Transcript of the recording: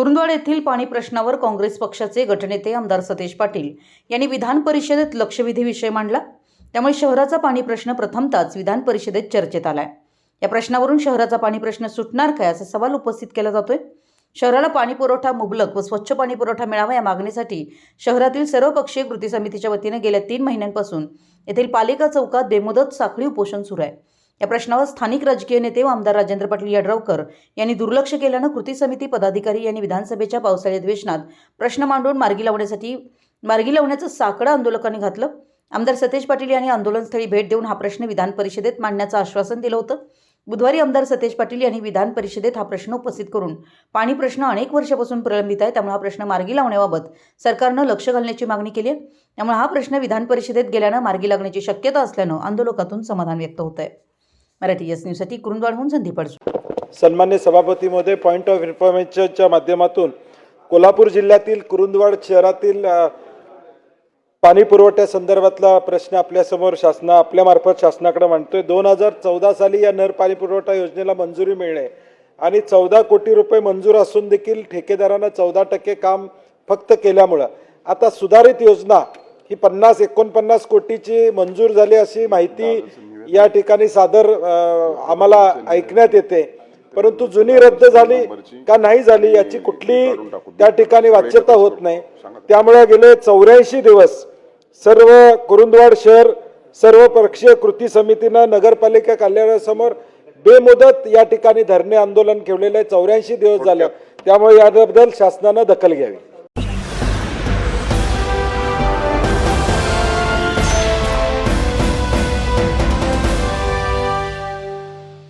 कुरुंदवाड येथील पाणी प्रश्नावर काँग्रेस पक्षाचे गटनेते आमदार सतेज पाटील यांनी विधान परिषदेत लक्षवेधी विषय मांडला. त्यामुळे शहराचा पाणी प्रश्न प्रथमताच विधान परिषदेत चर्चेत आलाय. या प्रश्नावरून शहराचा पाणी प्रश्न सुटणार काय असा सवाल उपस्थित केला जातोय. शहराला पाणी पुरवठा मुबलक व स्वच्छ पाणी पुरवठा मिळावा या मागणीसाठी शहरातील सर्वपक्षीय कृती समितीच्या वतीने गेल्या तीन महिन्यांपासून येथील पालिका चौकात बेमुदत साखळी उपोषण सुरू आहे. या प्रश्नावर स्थानिक राजकीय नेते व आमदार राजेंद्र पाटील यड्रावकर यांनी दुर्लक्ष केल्यानं कृती समिती पदाधिकारी यांनी विधानसभेच्या पावसाळी अधिवेशनात प्रश्न मांडून मार्गी लावण्यासाठी मार्गी लावण्याचं साकडं आंदोलकांनी घातलं. आमदार सतेज पाटील यांनी आंदोलनस्थळी भेट देऊन हा प्रश्न विधान परिषदेत मांडण्याचं आश्वासन दिलं होतं. बुधवारी आमदार सतेज पाटील यांनी विधान परिषदेत हा प्रश्न उपस्थित करून पाणी प्रश्न अनेक वर्षापासून प्रलंबित आहे त्यामुळे हा प्रश्न मार्गी लावण्याबाबत सरकारनं लक्ष घालण्याची मागणी केली आहे. त्यामुळे हा प्रश्न विधान परिषदेत गेल्यानं मार्गी लागण्याची शक्यता असल्यानं आंदोलकातून समाधान व्यक्त होत आहे मराठी एस न्यूजसाठी कुरुंदवाडहून संदीप अडसूळ. सन्मान्य सभापती महोदय पॉईंट ऑफ इन्फॉर्मेशनच्या माध्यमातून कोल्हापूर जिल्ह्यातील कुरुंदवाड शहरातील पाणी पुरवठ्या संदर्भातला प्रश्न आपल्यासमोर शासना आपल्यामार्फत शासनाकडे मांडतोय. दोन हजार चौदा साली या नर पाणी पुरवठा योजनेला मंजुरी मिळणे आणि चौदा कोटी रुपये मंजूर असून देखील ठेकेदारांना चौदा टक्के काम फक्त केल्यामुळं आता सुधारित योजना ही पन्नास एकोणपन्नास कोटीची मंजूर झाली अशी माहिती या ठिकाणी सादर आम्हाला ऐकण्यात येते. परंतु जुनी रद्द झाली का नाही झाली याची कुठली त्या ठिकाणी वाच्यता होत नाही. त्यामुळे गेले चौऱ्याऐंशी दिवस सर्व कुरुंदवाड शहर सर्व पक्षीय कृती समितीनं नगरपालिका कार्यालयासमोर बेमुदत या ठिकाणी धरणे आंदोलन ठेवलेलं आहे. चौऱ्याऐंशी दिवस झाले. त्यामुळे याबद्दल शासनानं दखल घ्यावी.